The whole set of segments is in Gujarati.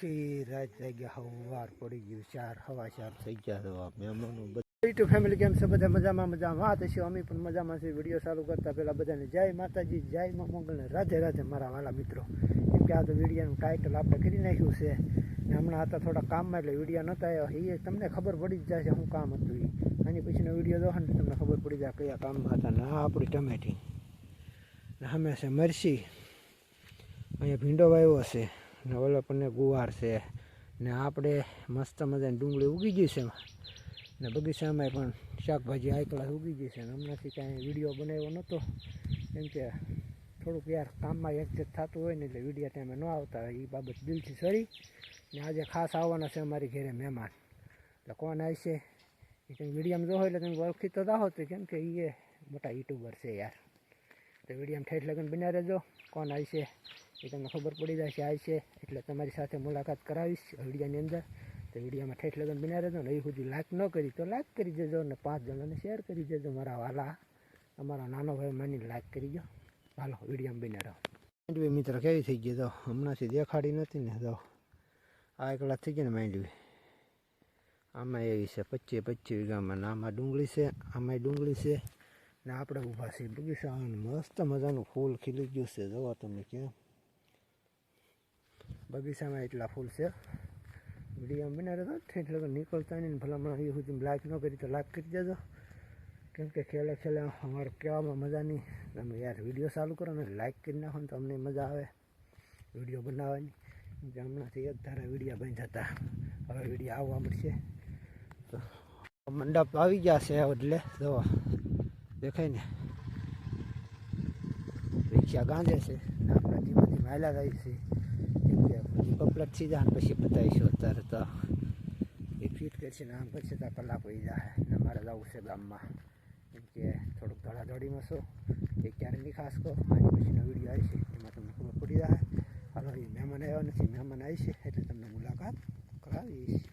આખી રાત જાગ્યા, હવાર પડી ગયું, ચાર, હવા ચાર થઈ ગયા તો મહેમાનો યુટ્યુબ ફેમિલી કેમ છે? બધા મજામાં મજામાં. વાત છે, અમે પણ મજામાં છે વીડિયો ચાલુ કરતા પહેલાં બધાને જય માતાજી, જય મા મંગલને રાધે રાધે, મારા વાલા મિત્રો. કેમ કે આ તો વિડીયાનું ટાઇટલ આપણે કરી નાખ્યું છે. ને હમણાં હતા થોડા કામમાં એટલે વીડિયો નહોતા આવ્યા. એ તમને ખબર પડી જ છે શું કામ હતું એ આની પછીનો વીડિયો દો ને તમને ખબર પડી જાય કયા કામમાં હતા ને આ આપણી ટમેટી. ને હંમેશા મરસી. અહીંયા ભીંડો વાવ્યો છે. ને ઓલો પણ ગુવાર છે. ને આપણે મસ્ત મજાની ડુંગળી ઉગી ગઈ છે ને બગીચામાં પણ શાકભાજી હાઈ ક્લાસ ઉગી ગઈ છે. ને હમણાંથી કાંઈ વીડિયો બનાવ્યો નહોતો. કેમ કે થોડુંક યાર કામમાં એડજસ્ટ થતું હોય ને એટલે વીડિયો ટાઈમે ન આવતા હોય. એ બાબત દિલથી સરી. ને આજે ખાસ આવવાના છે અમારી ઘરે મહેમાન. એટલે કોણ આવશે એ કંઈ વિડીયોમાં જોવો એટલે તમે ઓળખી તો દાહો તો કેમ કે એ મોટા યુટ્યુબર છે યાર. તો વિડીયામાં ઠેઠ લગ્ન બન્યા રહેજો. કોણ આવશે એ તમને ખબર પડી જાય છે આવી છે. એટલે તમારી સાથે મુલાકાત કરાવીશ વિડીયાની અંદર. તો વિડીયોમાં ઠેઠ લગ્ન બન્યા રહેજો ને, એ સુધી લાઈક ન કરી તો લાઈક કરી દેજો અને પાંચ જણાને શેર કરી દેજો. મારા વાલા, અમારા નાનો ભાઈ માની લાઈક કરી દો. હાલો, વિડીયામાં બન્યા રહો. માંડવી મિત્ર કેવી થઈ ગઈ? તો હમણાંથી દેખાડી નથી ને તો આ એકલા થઈ ગઈ ને માંડવી. આમાં એવી છે, પચીસ પચીસ વીઘામાં આમાં ડુંગળી છે, આમાંય ડુંગળી છે. ને આપણે ઊભા છીએ બગીચા મસ્ત મજાનું ફૂલ ખીલી ગયું છે. જવા તમે કેમ બગીચામાં એટલા ફૂલ છે. વીડિયો બના રહેતો ઠેઠ લગન નીકળતા નહીં ભલામણ એ સુધી લાઈક ન કરી તો લાઈક કરી દેજો. કેમ કે ખેલે ખેલે અમારે કહેવામાં મજા નહીં. તમે યાર વીડિયો ચાલુ કરો ને લાઈક કરી નાખો ને તો અમને મજા આવે. વીડિયો બનાવવાની. હમણાંથી એક ધારા વિડીયા બની જતા. હવે વીડિયો આવવા મળશે. તો મંડપ આવી ગયા છે એટલે જો દેખાય ને. રિક્ષા ગાંધે છે આપણે ધીમે ધીમે હાલ્યા જાય છે. કપલટ થઈ જાય પછી બતાવીશું અત્યારે તો. એ ફીટ કરશે ને આમ કરશે તો કલાક વહી જાય. ને મારે જવું છે ગામમાં. કેમ કે થોડુંક ધડાધડીમાં છો. એ ક્યારે નિકાસ કહો. આની પછીનો વીડિયો આવશે એમાં તમને ખબર પડી જાય. હાલો એ મહેમાન આવ્યો નથી. મહેમાન આવશે એટલે તમને મુલાકાત કરાવીશ.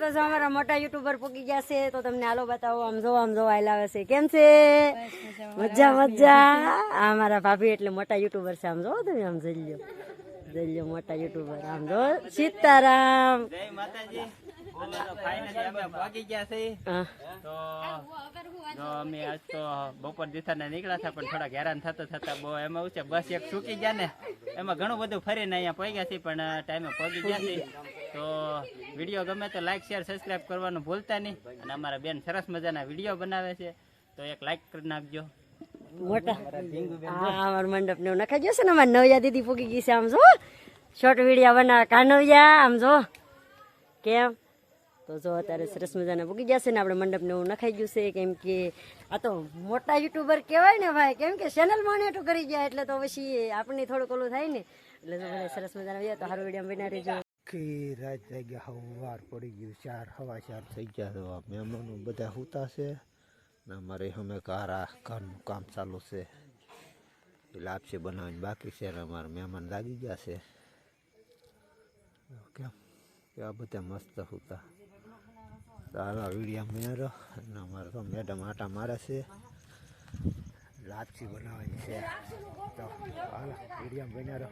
તો જો અમારા મોટા યુટ્યુબર પૂકી ગયા છે તો તમને હાલો બતાવો. આમ જો આમ જો આયલા આવે છે? કેમ છે મજા મજા. અમારા ભાભી એટલે મોટા યુટ્યુબર છે. આમ જો તમે આમ જઈ લ્યો. જઈ મોટા યુટ્યુબર. આમ જો સીતારામ. જય માતાજી. અને તો ફાઇનલી અમે ભાગી ગયા છે તો જો અમે આજ તો બપોર દિથાના નીકળ્યા હતા પણ થોડાક હેરાન થતા થતા બહુ એમાં ઉછે છે બસ એક ચૂકી ગયા ને. એમાં ઘણું બધું ફરીને અહીંયા પહોંચ્યા છે પણ ટાઈમે પહોંચી ગયા છે તો વીડિયો ગમે તો લાઈક શેર સબસ્ક્રાઈબ કરવાનું ભૂલતા નહીં. અને અમારા બેન સરસ મજાના વીડિયો બનાવે છે. તો એક લાઈક કરી નાખજો. મોટા. હા અમારું મંડપ ને નખાઈ ગયો છે ને અમારે નવયા દીદી પૂકી ગઈ છે આમ જો. શોર્ટ વિડીયા બનાવે કાનવ્યા આમ જો. કેમ? તો જો અત્યારે સરસ મજાના પૂકી જશે ને આપણે મંડપ ને એવું નખાઈ ગયું છે. કેમ કે આ તો મોટા યુટ્યુબર કહેવાય ને ભાઈ. કેમ કે ચેનલ મોનેટું કરી ગયા એટલે તો પછી આપણને થોડુંક ઓલું થાય ને. એટલે જો સરસ મજાના વીડિયો તો સારું વીડિયો બના રહેજો આખી રાત જાગ્યા હવાર પડી ગયું ચાર હવા ચાર થઈ ગયા. તો મહેમાનો બધા સૂતા છે. ને અમારે અમે કારા ઘરનું કામ ચાલુ છે. લાપસી બનાવવાની. બાકી છે અને અમારા મહેમાન લાગી ગયા છે. કેમ? આ બધા મસ્ત હતા. સારા વિડીયા મેરો અને અમારે તો મેડમ આટા મારે છે. લાપસી બનાવવાની છે. તો હાલો, વિડીયા બન્યા રહો.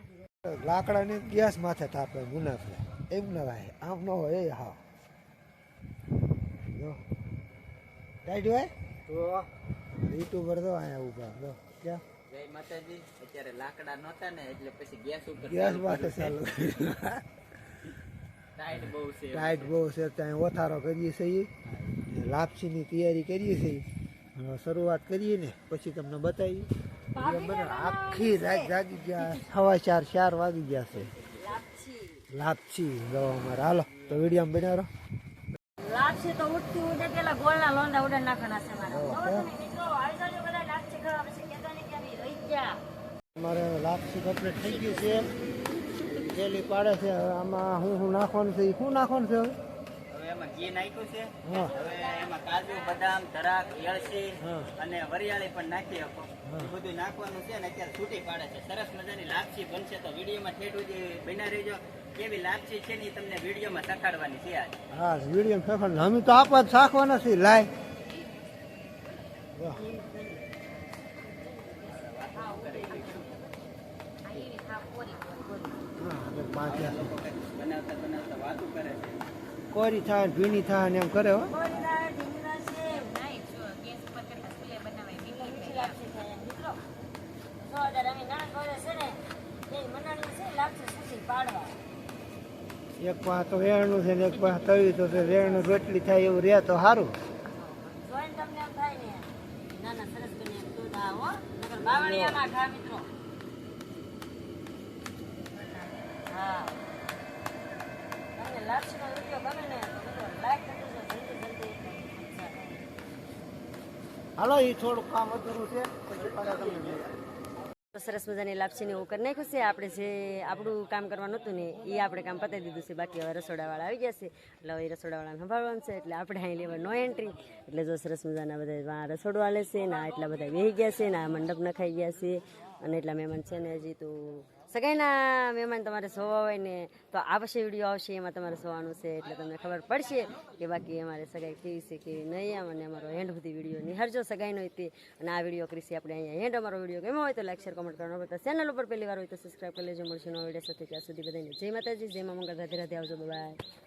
લાકડાને ગેસ માથે તાપે મુનાફે. એમ ન હોય આમ ન હોય, એ હા જો. રાઈટ હોય રીતુ ભરદો અહીંયા ઊભા જો ક્યાં? જય માતાજી. અત્યારે લાકડા નહોતા ને એટલે પછી ગેસ ઉપર ગેસ માથે ચાલુ ટાઈટ બહુ છે. ટાઈટ બહુ છે ત્યાં ઓથારો કરીએ છીએ લાપસીની તૈયારી કરીએ છીએ શરૂઆત કરીએ ને પછી તમને બતાવીએ. આખી રાત જાગી ગયા. સવા ચાર ચાર વાગી ગયા છે. લાપસી. દવા અમારે. હાલો તો વીડિયો બનાવો લાપસી તો ઉઠતી ઉઠે પેલા ગોળના લોંડા ઉડે નાખવાના છે મારા. અમારે લાપસી કમ્પ્લીટ થઈ ગયું છે. થેલી પાડે છે હવે આમાં હું શું નાખવાનું છે એ શું નાખવાનું છે હવે? એમાં ઘી નાખ્યું છે. હવે એમાં કાજુ બદામ ધરાક એળસી. અને વરિયાળી પણ નાખી શકો બધું નાખવાનું છે ને અત્યારે છૂટી પાડે છે. સરસ મજાની લાપસી બનશે તો વિડીયોમાં ઠેઠ સુધી બના રહેજો. કેવી લાપસી છે ને તમને વિડીયોમાં સખાડવાની છે આજ. હા વિડીયોમાં ફેફર અમે તો આપવા શાખવાના છીએ લાય. જો. હા, હવે પાંચ બનાવતા બનાવતા કોરી થાય ભીની થાય ને એમ કરે હો. એક પાસે તો વેણનું છે ને એક પાસે તવી તો છે. વેણનું રોટલી થાય એવું રહે તો સારું બાવળિયામાં ખા મિત્રો. હા. લાપસીનો વીડિયો ગમે ને લાઈક કરી હાલો એ થોડુંક કામ અધૂરું છે, પછી પાછા તમને સરસ મજાની લાપસીને એવું નાખ્યું છે. આપણે જે આપણું કામ કરવાનું હતું ને એ આપણે કામ પતાવી દીધું છે. બાકી હવે રસોડાવાળા આવી ગયા છે. એટલે હવે રસોડાવાળાને સંભાળવાનું છે. એટલે આપણે અહીં લેવા નો એન્ટ્રી એટલે જો સરસ મજાના બધા રસોડવા છે ને એટલા બધા બેહી ગયા છે ને, આ મંડપ નખાઈ ગયા છે. અને એટલા મહેમાન છે ને હજી તો સગાઈના મહેમાન તમારે સોવા હોય ને, તો આ પછી વીડિયો આવશે, એમાં તમારે સોવાનું છે, એટલે તમને ખબર પડશે કે બાકી અમારે સગાઈ કેવી છે, કેવી નહીં, આમ અને અમારો હેન્ડ સુધી વીડિયો નિહાળજો સગાઈનો તે. અને આ વીડિયો કરીશી આપણે અહીંયા હેન્ડ અમારો વીડિયો ગમ્યો હોય તો લાઈક શેર કોમેન્ટ કરવાનો બધા ચેનલ ઉપર પહેલી વાર હોય તો સબસ્ક્રાઈબ કરી લેજો. મળશે નવો વીડિયો સાથે. ત્યાં સુધી બધાને જય માતાજી, જય મા મંગળ. રાધે રાધે આવજો. બાય